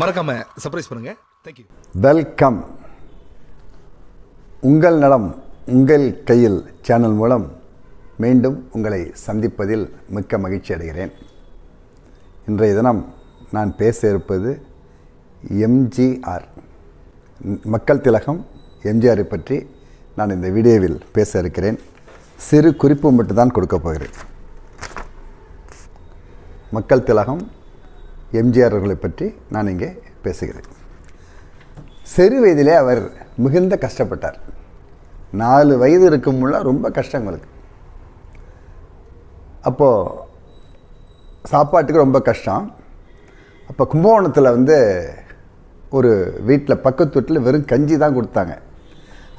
மறக்காம சர்ப்ரைஸ் பண்ணுங்க. Thank you welcome உங்கள் நலம் உங்கள் கையில் சேனல் மூலம் மீண்டும் உங்களை சந்திப்பதில் மிக்க மகிழ்ச்சி அடைகிறேன். இன்றைய தினம் நான் பேச இருப்பது எம்ஜிஆர் மக்கள் திலகம் எம்ஜிஆரை பற்றி நான் இந்த வீடியோவில் பேச இருக்கிறேன். சிறு குறிப்பு மட்டும்தான் கொடுக்க போகிறேன். மக்கள் திலகம் எம்ஜிஆர் அவர்களை பற்றி நான் இங்கே பேசுகிறேன். சிறு வயதிலே அவர் மிகுந்த கஷ்டப்பட்டார். நாலு வயது இருக்கும் முள்ள ரொம்ப கஷ்டங்களுக்கு அப்போது சாப்பாட்டுக்கு ரொம்ப கஷ்டம். அப்போ கும்பகோணத்தில் வந்து ஒரு வீட்டில் பக்கத்து வீட்டில் வெறும் கஞ்சி தான் கொடுத்தாங்க.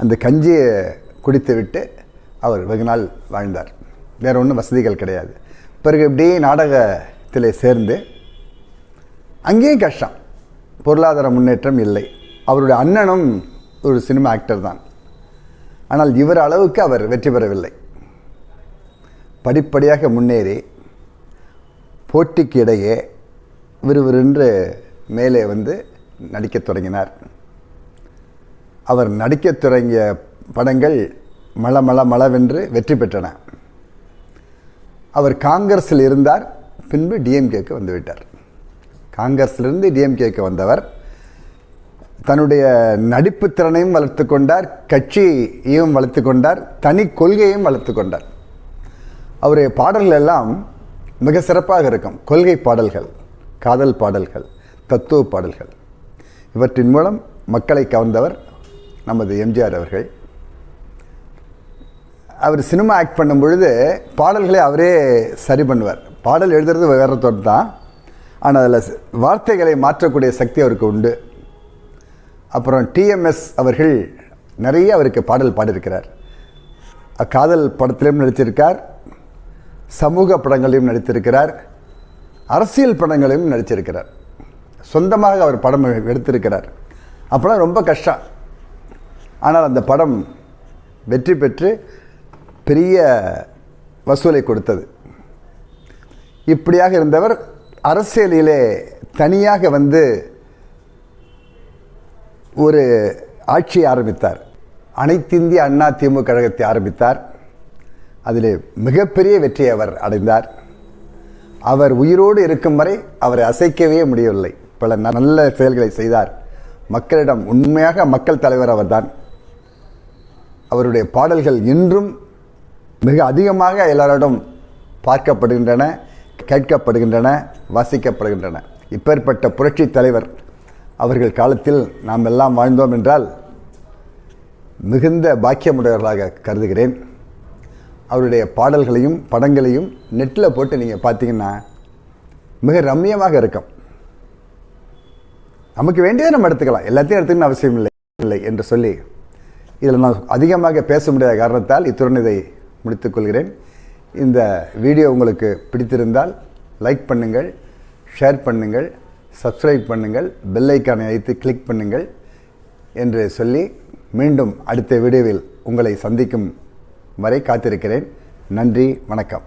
அந்த கஞ்சியை குடித்து விட்டு அவர் வெகு நாள் வாழ்ந்தார். வேறு ஒன்றும் வசதிகள் கிடையாது. பிறகு இப்படியே நாடகத்தில் சேர்ந்து அங்கேயும் கஷ்டம். பொருளாதார முன்னேற்றம் இல்லை. அவருடைய அண்ணனும் ஒரு சினிமா ஆக்டர் தான். ஆனால் இவர் அளவுக்கு அவர் வெற்றி பெறவில்லை. படிப்படியாக முன்னேறி போட்டிக்கு இடையே விறுவிறுன்று மேலே வந்து நடிக்கத் தொடங்கினார். அவர் நடிக்கத் தொடங்கிய படங்கள் மள மல மளவென்று வெற்றி பெற்றன. அவர் காங்கிரஸில் இருந்தார் பின்பு டிஎம்கேக்கு வந்துவிட்டார் காங்கிரஸ்லேருந்து டிஎம்கேக்கு வந்தவர். தன்னுடைய நடிப்பு திறனையும் வளர்த்து கொண்டார் கட்சியையும் வளர்த்து கொண்டார் தனி கொள்கையையும் வளர்த்து கொண்டார். அவருடைய பாடல்கள் எல்லாம் மிக சிறப்பாக இருக்கும். கொள்கை பாடல்கள் காதல் பாடல்கள் தத்துவ பாடல்கள். இவற்றின் மூலம் மக்களை கவர்ந்தவர் நமது எம்ஜிஆர் அவர்கள். அவர் சினிமா ஆக்ட் பண்ணும் பொழுது பாடல்களை அவரே சரி பண்ணுவார். பாடல் எழுதுறது வேற தான். ஆனால் அதில் வார்த்தைகளை மாற்றக்கூடிய சக்தி அவருக்கு உண்டு. அப்புறம் டிஎம்எஸ் அவர்கள் நிறைய அவருக்கு பாடல் பாடியிருக்கிறார். காதல் படத்திலும் நடித்திருக்கார். சமூக படங்களையும் நடித்திருக்கிறார். அரசியல் படங்களையும் நடித்திருக்கிறார். சொந்தமாக அவர் படம் எடுத்திருக்கிறார். அப்போலாம் ரொம்ப கஷ்டம். ஆனால் அந்த படம் வெற்றி பெற்று பெரிய வசூலை கொடுத்தது. இப்படியாக இருந்தவர் அரசியலிலே தனியாக வந்து ஒரு ஆட்சியை ஆரம்பித்தார். அனைத்திந்திய அண்ணா திமுக கழகத்தை ஆரம்பித்தார். அதில் மிகப்பெரிய வெற்றியை அவர் அடைந்தார். அவர் உயிரோடு இருக்கும் வரை அவரை அசைக்கவே முடியவில்லை. பல நல்ல செயல்களை செய்தார். மக்களிடம் உண்மையாக மக்கள் தலைவர் அவர்தான். அவருடைய பாடல்கள் இன்றும் மிக அதிகமாக எல்லாரோடும் பார்க்கப்படுகின்றன கேட்கப்படுகின்றன. வாசிக்கப்படுகின்றன. இப்பேற்பட்ட புரட்சி தலைவர் அவர்கள் காலத்தில் நாம் எல்லாம் வாழ்ந்தோம் என்றால் மிகுந்த பாக்கியமுடையவர்களாக கருதுகிறேன். அவருடைய பாடல்களையும் படங்களையும் நெட்டில் போட்டு நீங்கள் பார்த்தீங்கன்னா மிக ரம்மியமாக இருக்கும். நமக்கு வேண்டியதை நம்ம எடுத்துக்கலாம். எல்லாத்தையும் எடுத்துக்கணும் அவசியம் இல்லை இல்லை என்று சொல்லி இதில் நான் அதிகமாக பேச முடியாத காரணத்தால் இத்துடன் இதை முடித்துக்கொள்கிறேன் இந்த வீடியோ உங்களுக்கு பிடித்திருந்தால் லைக் பண்ணுங்கள் ஷேர் பண்ணுங்கள் சப்ஸ்கிரைப் பண்ணுங்கள் பெல்லைக்கானை அழைத்து கிளிக் பண்ணுங்கள் என்று சொல்லி மீண்டும் அடுத்த வீடியோவில் உங்களை சந்திக்கும் வரை காத்திருக்கிறேன். நன்றி வணக்கம்.